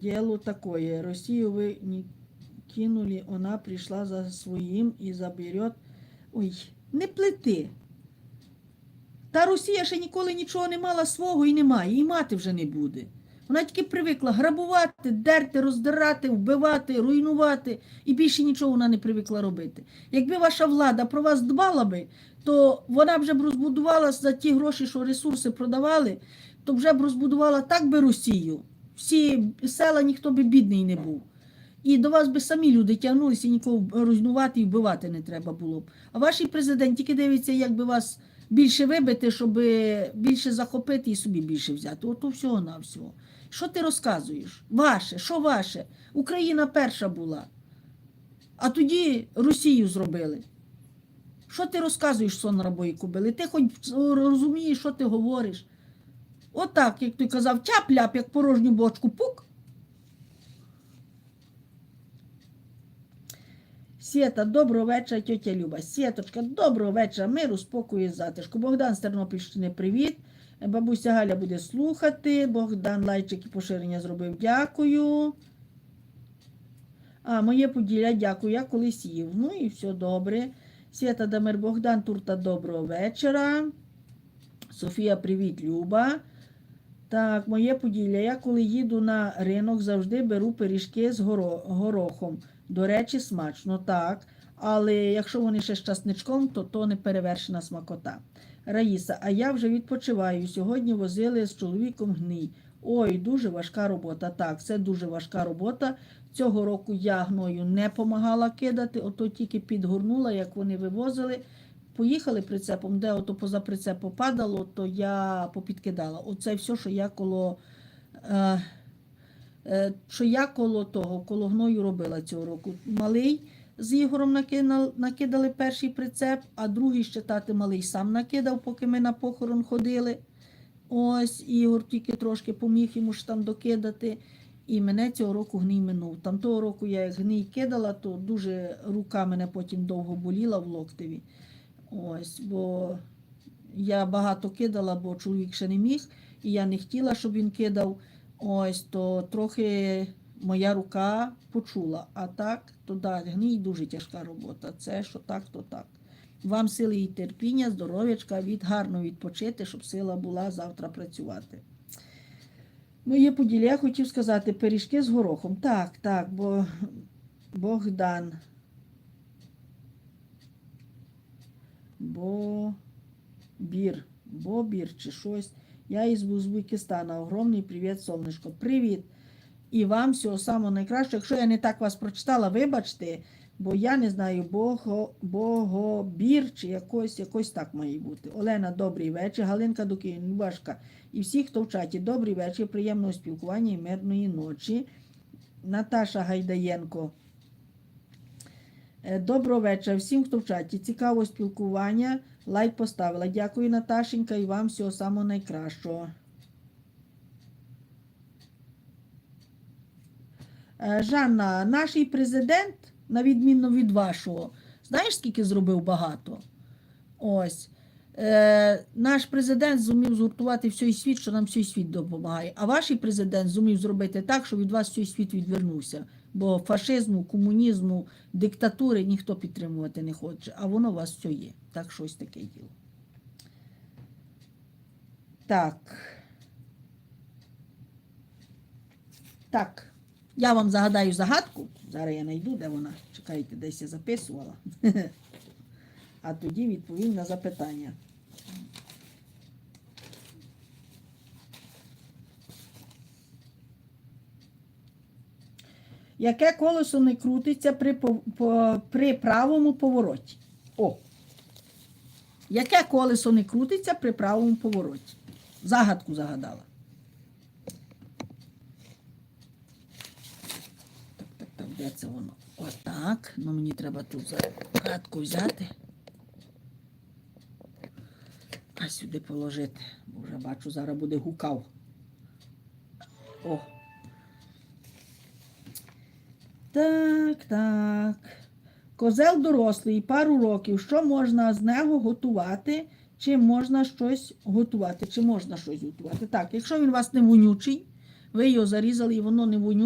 дело такое. Россию вы не кинули, она пришла за своим и заберет. Ой, не плети. Та Росія ще ніколи нічого не мала свого і немає, і мати вже не буде. Вона тільки привикла грабувати, дерти, роздирати, вбивати, руйнувати, і більше нічого вона не привикла робити. Якби ваша влада про вас дбала би, то вона б вже б розбудувала за ті гроші, що ресурси продавали, то вже б розбудувала так би Росію. Всі села ніхто би бідний не був. І до вас би самі люди тягнулися, нікого руйнувати і вбивати не треба було б. А ваш президент тільки дивиться, як би вас більше вибити, щоб більше захопити і собі більше взяти. Ото всього на всього. Що ти розказуєш? Ваше, що ваше? Україна перша була. А тоді Росію зробили. Що ти розказуєш, сон рабої кобили? Ти хоч розумієш, що ти говориш? Отак, як ти казав, тяп-ляп, як порожню бочку, пук. Свєта, доброго вечора, тьотя Люба. Світочка, доброго вечора, миру, спокою і затишку. Богдан з Тернопільщини, привіт. Бабуся Галя буде слухати. Богдан лайчик і поширення зробив. Дякую. А, моє поділля, дякую. Я колись їв. Ну і все добре. Свята Дамир Богдан, Турта, доброго вечора. Софія, привіт, Люба. Так, моє поділля. Я коли їду на ринок, завжди беру пиріжки з горо- горохом. До речі, смачно, так. Але якщо вони ще з часничком, то то не перевершена смакота. Раїса, а я вже відпочиваю. Сьогодні возили з чоловіком гний. Ой, дуже важка робота. Так, це дуже важка робота. Цього року я гною не помагала кидати, ото тільки підгорнула, як вони вивозили. Поїхали прицепом, де ото поза прицеп попадало, то я попідкидала. Оце все, що я коло. Е, е, що я коло того, коло гною робила цього року. Малий з Ігорем накинал, накидали перший прицеп, а другий ще тати малий сам накидав, поки ми на похорон ходили. Ось Ігор тільки трошки поміг йому ж там докидати. І мене цього року гній минув. Там того року я як гній кидала, то дуже рука мене потім довго боліла в локтеві. Ось, бо я багато кидала, бо чоловік ще не міг, і я не хотіла, щоб він кидав. Ось, то трохи моя рука почула. А так, то да, гній дуже тяжка робота. Це що так, то так. Вам сили і терпіння, здоров'ячка, від гарно відпочити, щоб сила була завтра працювати. Моє поділля, я хотів сказати, пиріжки з горохом. Так, так, бо Богдан. Бобір, Бобір чи щось. Я із Узбекистана. Огромний привіт, сонечко. Привіт! І вам всього самого найкращого. Якщо я не так вас прочитала, вибачте, бо я не знаю, Бого, Богобір чи якось, якось так має бути. Олена, добрий вечір. Галинка Докин, Любашка. І всі, хто в чаті, добрий вечір, приємного спілкування і мирної ночі. Наташа Гайдаєнко. Е, Доброго вечора всім, хто в чаті. Цікавого спілкування. Лайк поставила. Дякую, Наташенька, і вам всього самого найкращого. Е, Жанна, наш президент, на відміну від вашого, знаєш, скільки зробив багато? Ось. Е, наш президент зумів згуртувати всій світ, що нам всій світ допомагає. А ваш президент зумів зробити так, що від вас всій світ відвернувся. Бо фашизму, комунізму, диктатури ніхто підтримувати не хоче, а воно у вас все є. Так щось таке діло. Так. Так. Я вам загадаю загадку. Зараз я знайду, де вона. Чекайте, десь я записувала. А тоді відповім на запитання. Яке колесо не крутиться при, по- при правому повороті? О. Яке колесо не крутиться при правому повороті? Загадку загадала. Так, так, так, де це воно? Отак. Ну мені треба тут загадку взяти. Сюди положити. Бо вже бачу, зараз буде гукав. О. Так, так. Козел дорослий, пару років. Що можна з нього готувати? Чи можна щось готувати? Чи можна щось готувати? Так, якщо він у вас не вонючий, ви його зарізали і воно не вонюче.